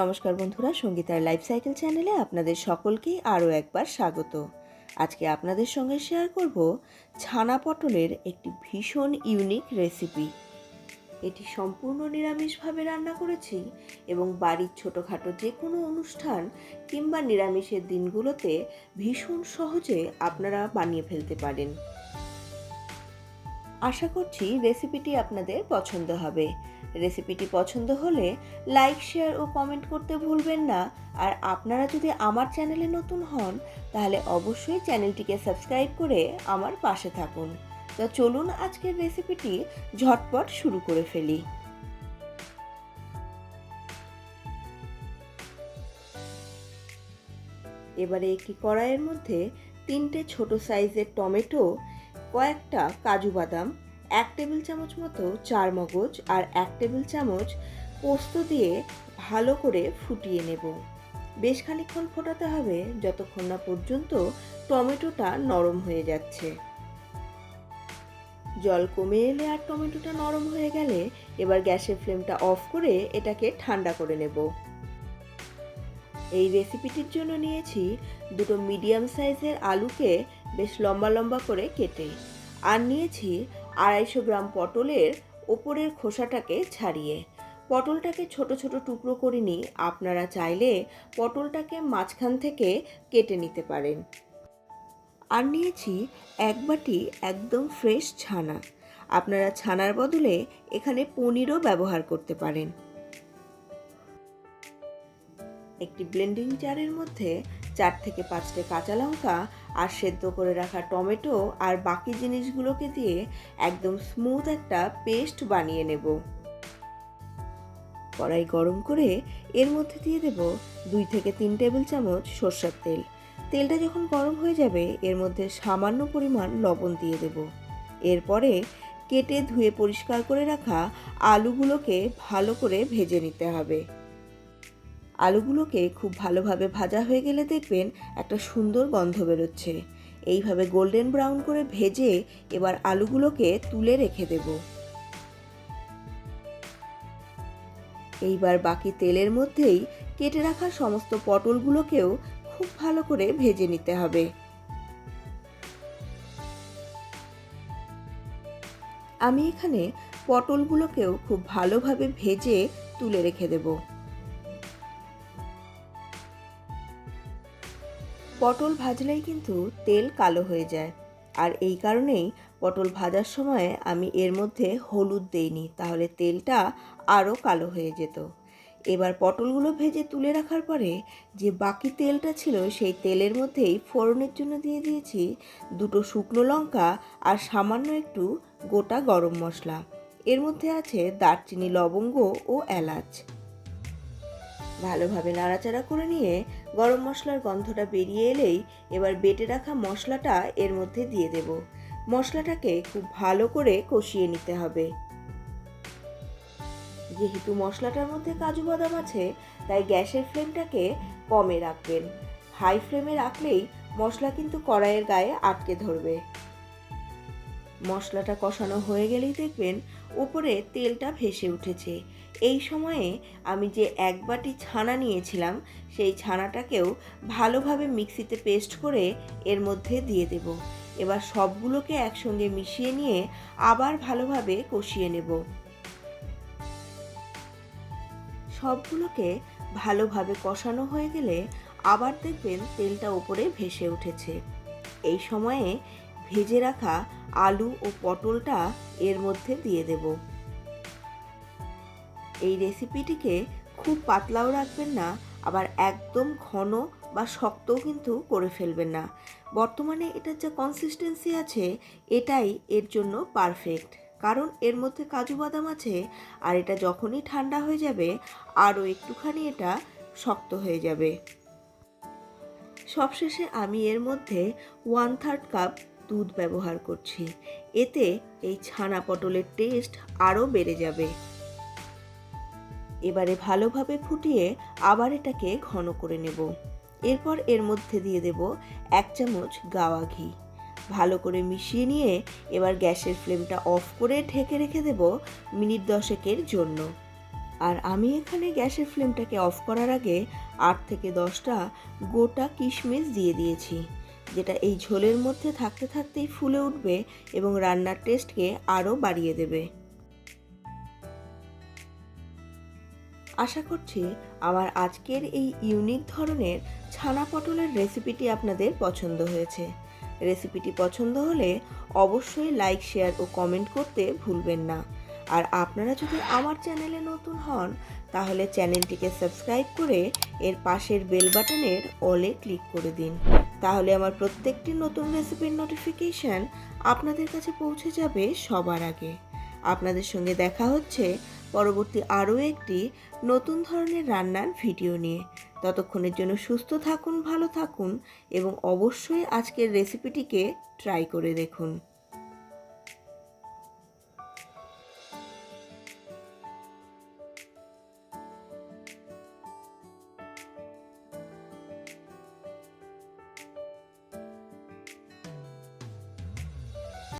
নমস্কার বন্ধুরা, সঙ্গীতার life cycle চ্যানেলে আপনাদের সকলকেই আরও একবার স্বাগত। আজকে আপনাদের সঙ্গে শেয়ার করব ছানা পটলের একটি ভীষণ ইউনিক রেসিপি এটি সম্পূর্ণ নিরামিষভাবে রান্না করেছি এবং বাড়ির ছোটোখাটো যে কোনো অনুষ্ঠান কিংবা নিরামিষের দিনগুলোতে ভীষণ সহজে আপনারা বানিয়ে ফেলতে পারেন। আশা করছি রেসিপিটি আপনাদের পছন্দ হবে। রেসিপিটি পছন্দ হলে লাইক শেয়ার ও কমেন্ট করতে ভুলবেন না। আর আপনারা যদি আমার চ্যানেলে নতুন হন, তাহলে অবশ্যই চ্যানেলটিকে সাবস্ক্রাইব করে আমার পাশে থাকুন। তো চলুন আজকের রেসিপিটি ঝটপট শুরু করে ফেলি। এবারে একটি কড়াইয়ের মধ্যে তিনটে ছোট সাইজের টমেটো, কয়েকটা কাজু বাদাম এক টেবিল চামচ মতো চার মগজ আর এক টেবিল চামচ পোস্ত দিয়ে ভালো করে ফুটিয়ে নেব। বেশ খানিক্ষণ ফোটাতে হবে, যতক্ষণ না পর্যন্ত টমেটোটা নরম হয়ে যাচ্ছে। জল কমে এলে আর টমেটোটা নরম হয়ে গেলে এবার গ্যাসের ফ্লেমটা অফ করে এটাকে ঠান্ডা করে নেব। এই রেসিপিটির জন্য নিয়েছি দুটো মিডিয়াম সাইজের আলুকে বেশ লম্বা লম্বা করে কেটে। আর নিয়েছি আড়াইশো গ্রাম পটলের ওপরের খোসাটাকে ছাড়িয়ে। পটলটাকে ছোট ছোট টুকরো করে নিই। আপনারা চাইলে পটলটাকে মাঝখান থেকে কেটে নিতে পারেন। আর নিয়েছি এক বাটি একদম ফ্রেশ ছানা। আপনারা ছানার বদলে এখানে পনিরও ব্যবহার করতে পারেন। একটি ব্লেন্ডিং জারের মধ্যে চার থেকে পাঁচটা কাঁচা লঙ্কা আর সেদ্ধ করে রাখা টমেটো আর বাকি জিনিসগুলোকে দিয়ে একদম স্মুথ একটা পেস্ট বানিয়ে নেব। কড়াই গরম করে এর মধ্যে দিয়ে দেব দুই থেকে তিন টেবিল চামচ সর্ষের তেল। তেলটা যখন গরম হয়ে যাবে, এর মধ্যে সামান্য পরিমাণ লবণ দিয়ে দেব। এরপরে কেটে ধুয়ে পরিষ্কার করে রাখা আলুগুলোকে ভালো করে ভেজে নিতে হবে। আলুগুলোকে খুব ভালোভাবে ভাজা হয়ে গেলে দেখবেন একটা সুন্দর গন্ধ বেরোচ্ছে। এইভাবে গোল্ডেন ব্রাউন করে ভেজে এবার আলুগুলোকে তুলে রেখে দেব। এইবার বাকি তেলের মধ্যেই কেটে রাখা সমস্ত পটলগুলোকেও খুব ভালো করে ভেজে নিতে হবে। আমি এখানে পটলগুলোকেও খুব ভালোভাবে ভেজে তুলে রেখে দেবো। পটল ভাজলেই কিন্তু তেল কালো হয়ে যায়। আর এই কারণেই পটল ভাজার সময় আমি এর মধ্যে হলুদ দেইনি, তাহলে তেলটা আরও কালো হয়ে যেত। এবার পটলগুলো ভেজে তুলে রাখার পরে যে বাকি তেলটা ছিল, সেই তেলের মধ্যেই ফোড়নের জন্য দিয়ে দিয়েছি দুটো শুকনো লঙ্কা আর সামান্য একটু গোটা গরম মশলা। এর মধ্যে আছে দারচিনি, লবঙ্গ ও এলাচ। ভালোভাবে নাড়াচাড়া করে নিয়ে গরম মশলার গন্ধটা বেরিয়ে এলেই এবার বেটে রাখা মশলাটা এর মধ্যে দিয়ে দেব। মশলাটাকে খুব ভালো করে কষিয়ে নিতে হবে। যেহেতু মশলাটার মধ্যে কাজু বাদাম আছে, তাই গ্যাসের ফ্লেমটাকে কমে রাখবেন। হাই ফ্লেমে রাখলেই মশলা কিন্তু কড়াইয়ের গায়ে আটকে ধরবে। মশলাটা কষানো হয়ে গেলেই দেখবেন উপরে তেলটা ভেসে উঠেছে। এই সময়ে আমি যে এক বাটি ছানা নিয়েছিলাম, সেই ছানাটাকেও ভালোভাবে মিক্সিতে পেস্ট করে এর মধ্যে দিয়ে দেব। এবার সবগুলোকে একসঙ্গে মিশিয়ে নিয়ে আবার ভালোভাবে কষিয়ে নেব। সবগুলোকে ভালোভাবে কষানো হয়ে গেলে আবার দেখবেন তেলটা ওপরে ভেসে উঠেছে। এই সময়ে ভেজে রাখা আলু ও পটলটা এর মধ্যে দিয়ে দেব। এই রেসিপিটিকে খুব পাতলাও রাখবেন না, আবার একদম ঘন বা শক্তও কিন্তু করে ফেলবেন না। বর্তমানে এটার যে কনসিস্টেন্সি আছে, এটাই এর জন্য পারফেক্ট কারণ এর মধ্যে কাজু বাদাম আছে, আর এটা যখনই ঠান্ডা হয়ে যাবে, আরও একটুখানি এটা শক্ত হয়ে যাবে। সবশেষে আমি এর মধ্যে ওয়ান থার্ড কাপ দুধ ব্যবহার করছি। এতে এই ছানা পটলের টেস্ট আরও বেড়ে যাবে। এবারে ভালোভাবে ফুটিয়ে আবার এটাকে ঘন করে নেব। এরপর এর মধ্যে দিয়ে দেব এক চামচ গাওয়া ঘি। ভালো করে মিশিয়ে নিয়ে এবার গ্যাসের ফ্লেমটা অফ করে ঢেকে রেখে দেব মিনিট দশেকের জন্য। আর আমি এখানে গ্যাসের ফ্লেমটাকে অফ করার আগে আট থেকে দশটা গোটা কিশমিশ দিয়ে দিয়েছি, যেটা এই ঝোলের মধ্যে থাকতে থাকতেই ফুলে উঠবে এবং রান্নার টেস্টকে আরও বাড়িয়ে দেবে। আশা করছি আমার আজকের এই ইউনিক ধরনের ছানা পটলের রেসিপিটি আপনাদের পছন্দ হয়েছে। রেসিপিটি পছন্দ হলে অবশ্যই লাইক শেয়ার ও কমেন্ট করতে ভুলবেন না। আর আপনারা যদি আমার চ্যানেলে নতুন হন, তাহলে চ্যানেলটিকে সাবস্ক্রাইব করে এর পাশের বেল বাটনের অলে ক্লিক করে দিন। তাহলে আমার প্রত্যেকটি নতুন রেসিপির নোটিফিকেশান আপনাদের কাছে পৌঁছে যাবে সবার আগে। আপনাদের সঙ্গে দেখা হচ্ছে পরবর্তী আরও একটি নতুন ধরনের রান্নার ভিডিও নিয়ে। ততক্ষণের জন্য সুস্থ থাকুন, ভালো থাকুন এবং অবশ্যই আজকের রেসিপিটিকে ট্রাই করে দেখুন।